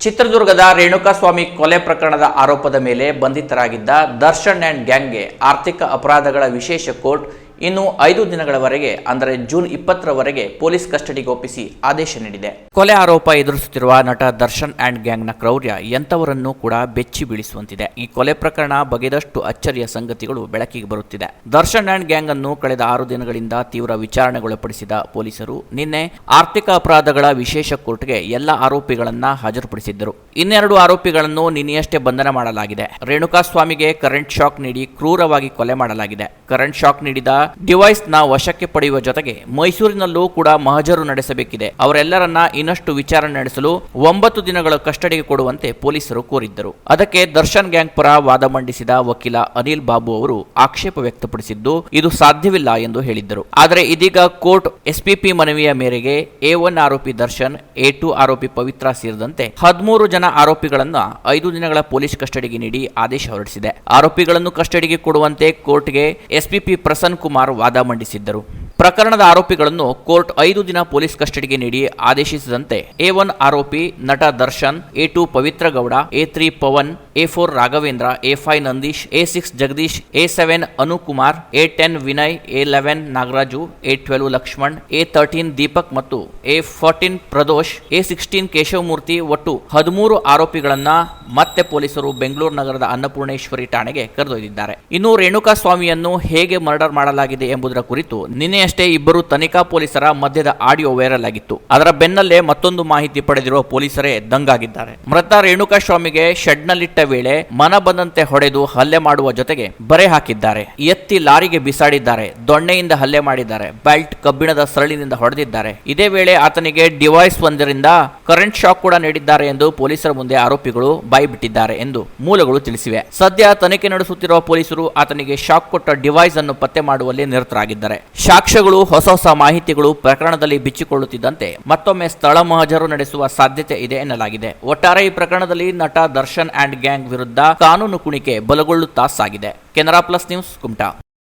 ಚಿತ್ರದುರ್ಗದ ರೇಣುಕಾಸ್ವಾಮಿ ಕೊಲೆ ಪ್ರಕರಣದ ಆರೋಪದ ಮೇಲೆ ಬಂಧಿತರಾಗಿದ್ದ ದರ್ಶನ್ ಆ್ಯಂಡ್ ಗ್ಯಾಂಗ್ಗೆ ಆರ್ಥಿಕ ಅಪರಾಧಗಳ ವಿಶೇಷ ಕೋರ್ಟ್ ಇನ್ನು ಐದು ದಿನಗಳವರೆಗೆ, ಅಂದರೆ ಜೂನ್ ಇಪ್ಪತ್ತರವರೆಗೆ ಪೊಲೀಸ್ ಕಸ್ಟಡಿಗೆ ಒಪ್ಪಿಸಿ ಆದೇಶ ನೀಡಿದೆ. ಕೊಲೆ ಆರೋಪ ಎದುರಿಸುತ್ತಿರುವ ನಟ ದರ್ಶನ್ ಆ್ಯಂಡ್ ಗ್ಯಾಂಗ್ನ ಕ್ರೌರ್ಯ ಎಂಥವರನ್ನೂ ಕೂಡ ಬೆಚ್ಚಿ ಬೀಳಿಸುವಂತಿದೆ. ಈ ಕೊಲೆ ಪ್ರಕರಣ ಬಗೆದಷ್ಟು ಅಚ್ಚರಿಯ ಸಂಗತಿಗಳು ಬೆಳಕಿಗೆ ಬರುತ್ತಿದೆ. ದರ್ಶನ್ ಆ್ಯಂಡ್ ಗ್ಯಾಂಗ್ ಅನ್ನು ಕಳೆದ ಆರು ದಿನಗಳಿಂದ ತೀವ್ರ ವಿಚಾರಣೆಗೊಳಪಡಿಸಿದ ಪೊಲೀಸರು ನಿನ್ನೆ ಆರ್ಥಿಕ ಅಪರಾಧಗಳ ವಿಶೇಷ ಕೋರ್ಟ್ಗೆ ಎಲ್ಲ ಆರೋಪಿಗಳನ್ನ ಹಾಜರುಪಡಿಸಿದ್ದರು. ಇನ್ನೆರಡು ಆರೋಪಿಗಳನ್ನು ನಿನ್ನೆಯಷ್ಟೇ ಬಂಧನ ಮಾಡಲಾಗಿದೆ. ರೇಣುಕಾಸ್ವಾಮಿಗೆ ಕರೆಂಟ್ ಶಾಕ್ ನೀಡಿ ಕ್ರೂರವಾಗಿ ಕೊಲೆ ಮಾಡಲಾಗಿದೆ. ಕರೆಂಟ್ ಶಾಕ್ ನೀಡಿದ ಡಿವೈಸ್ನ ವಶಕ್ಕೆ ಪಡೆಯುವ ಜೊತೆಗೆ ಮೈಸೂರಿನಲ್ಲೂ ಕೂಡ ಮಹಜರು ನಡೆಸಬೇಕಿದೆ. ಅವರೆಲ್ಲರನ್ನ ಇನ್ನಷ್ಟು ವಿಚಾರಣೆ ನಡೆಸಲು ಒಂಬತ್ತು ದಿನಗಳ ಕಸ್ಟಡಿಗೆ ಕೊಡುವಂತೆ ಪೊಲೀಸರು ಕೋರಿದ್ದರು. ಅದಕ್ಕೆ ದರ್ಶನ್ ಗ್ಯಾಂಗ್ ಪರ ವಾದ ಮಂಡಿಸಿದ ವಕೀಲ ಅನಿಲ್ ಬಾಬು ಅವರು ಆಕ್ಷೇಪ ವ್ಯಕ್ತಪಡಿಸಿದ್ದು, ಇದು ಸಾಧ್ಯವಿಲ್ಲ ಎಂದು ಹೇಳಿದ್ದರು. ಆದರೆ ಇದೀಗ ಕೋರ್ಟ್ ಎಸ್ಪಿಪಿ ಮನವಿಯ ಮೇರೆಗೆ ಎ ಒನ್ ಆರೋಪಿ ದರ್ಶನ್, ಎ ಟು ಆರೋಪಿ ಪವಿತ್ರ ಸೇರಿದಂತೆ ಹದಿಮೂರು ಜನ ಆರೋಪಿಗಳನ್ನ ಐದು ದಿನಗಳ ಪೊಲೀಸ್ ಕಸ್ಟಡಿಗೆ ನೀಡಿ ಆದೇಶ ಹೊರಡಿಸಿದೆ. ಆರೋಪಿಗಳನ್ನು ಕಸ್ಟಡಿಗೆ ಕೊಡುವಂತೆ ಕೋರ್ಟ್ಗೆ ಎಸ್ಪಿಪಿ ಪ್ರಸನ್ನ ಕುಮಾರ್ ವಾದ ಮಂಡಿಸಿದ್ದರು. ಪ್ರಕರಣದ ಆರೋಪಿಗಳನ್ನು ಕೋರ್ಟ್ ಐದು ದಿನ ಪೊಲೀಸ್ ಕಸ್ಟಡಿಗೆ ನೀಡಿ ಆದೇಶಿಸಿದಂತೆ ಎ ಒನ್ ಆರೋಪಿ ನಟ Darshan, A two Pavithra Gowda, A three Pavan, A four Raghavendra, A five Nandish, A six Jagadish, A seven Anukumar, A ten Vinay, A eleven Nagaraju, A twelve Lakshman, A thirteen Deepak ಮತ್ತು A fourteen Pradosh, A sixteen Keshavamurthy ಒಟ್ಟು ಹದಿಮೂರು ಆರೋಪಿಗಳನ್ನ ಮತ್ತೆ ಪೊಲೀಸರು ಬೆಂಗಳೂರು ನಗರದ ಅನ್ನಪೂರ್ಣೇಶ್ವರಿ ಠಾಣೆಗೆ ಕರೆದೊಯ್ದಿದ್ದಾರೆ. ಇನ್ನು ರೇಣುಕಾ ಸ್ವಾಮಿಯನ್ನು ಹೇಗೆ ಮರ್ಡರ್ ಮಾಡಲಾಗಿದೆ ಎಂಬುದರ ಕುರಿತು ನಿನ್ನೆಯಷ್ಟೇ ಇಬ್ಬರು ತನಿಖಾ ಪೊಲೀಸರ ಮಧ್ಯದ ಆಡಿಯೋ ವೈರಲ್ ಆಗಿತ್ತು. ಅದರ ಬೆನ್ನಲ್ಲೇ ಮತ್ತೊಂದು ಮಾಹಿತಿ ಪಡೆದಿರುವ ಪೊಲೀಸರೇ ದಂಗಾಗಿದ್ದಾರೆ. ಮೃತ ರೇಣುಕಾ ಸ್ವಾಮಿಗೆ ಶೆಡ್ನಲ್ಲಿಟ್ಟ ವೇಳೆ ಮನ ಬಂದಂತೆ ಹೊಡೆದು ಹಲ್ಲೆ ಮಾಡುವ ಜೊತೆಗೆ ಬರೆ ಹಾಕಿದ್ದಾರೆ. ಎತ್ತಿ ಲಾರಿಗೆ ಬಿಸಾಡಿದ್ದಾರೆ. ದೊಣ್ಣೆಯಿಂದ ಹಲ್ಲೆ ಮಾಡಿದ್ದಾರೆ. ಬೆಲ್ಟ್ ಕಬ್ಬಿಣದ ಸರಳಿನಿಂದ ಹೊಡೆದಿದ್ದಾರೆ. ಇದೇ ವೇಳೆ ಆತನಿಗೆ ಡಿವೈಸ್ ಒಂದರಿಂದ ಕರೆಂಟ್ ಶಾಕ್ ಕೂಡ ನೀಡಿದ್ದಾರೆ ಎಂದು ಪೊಲೀಸರ ಮುಂದೆ ಆರೋಪಿಗಳು ಬಾಯಿಬಿಟ್ಟಿದ್ದಾರೆ ಎಂದು ಮೂಲಗಳು ತಿಳಿಸಿವೆ. ಸದ್ಯ ತನಿಖೆ ನಡೆಸುತ್ತಿರುವ ಪೊಲೀಸರು ಆತನಿಗೆ ಶಾಕ್ ಕೊಟ್ಟ ಡಿವೈಸ್ ಅನ್ನು ಪತ್ತೆ ಮಾಡುವಲ್ಲಿ ನಿರತರಾಗಿದ್ದಾರೆ. ಸಾಕ್ಷ್ಯಗಳು ಹೊಸ ಹೊಸ ಮಾಹಿತಿಗಳು ಪ್ರಕರಣದಲ್ಲಿ ಬಿಚ್ಚಿಕೊಳ್ಳುತ್ತಿದ್ದಂತೆ ಮತ್ತೊಮ್ಮೆ ಸ್ಥಳ ಮಹಜರು ನಡೆಸುವ ಸಾಧ್ಯತೆ ಇದೆ ಎನ್ನಲಾಗಿದೆ. ಒಟ್ಟಾರೆ ಈ ಪ್ರಕರಣದಲ್ಲಿ ನಟ ದರ್ಶನ್ ಆ್ಯಂಡ್ ಗ್ಯಾಂಗ್ ವಿರುದ್ಧ ಕಾನೂನು ಕುಣಿಕೆ ಬಲಗೊಳ್ಳುತ್ತಾ ಸಾಗಿದೆ. Canara plus news, Kumta.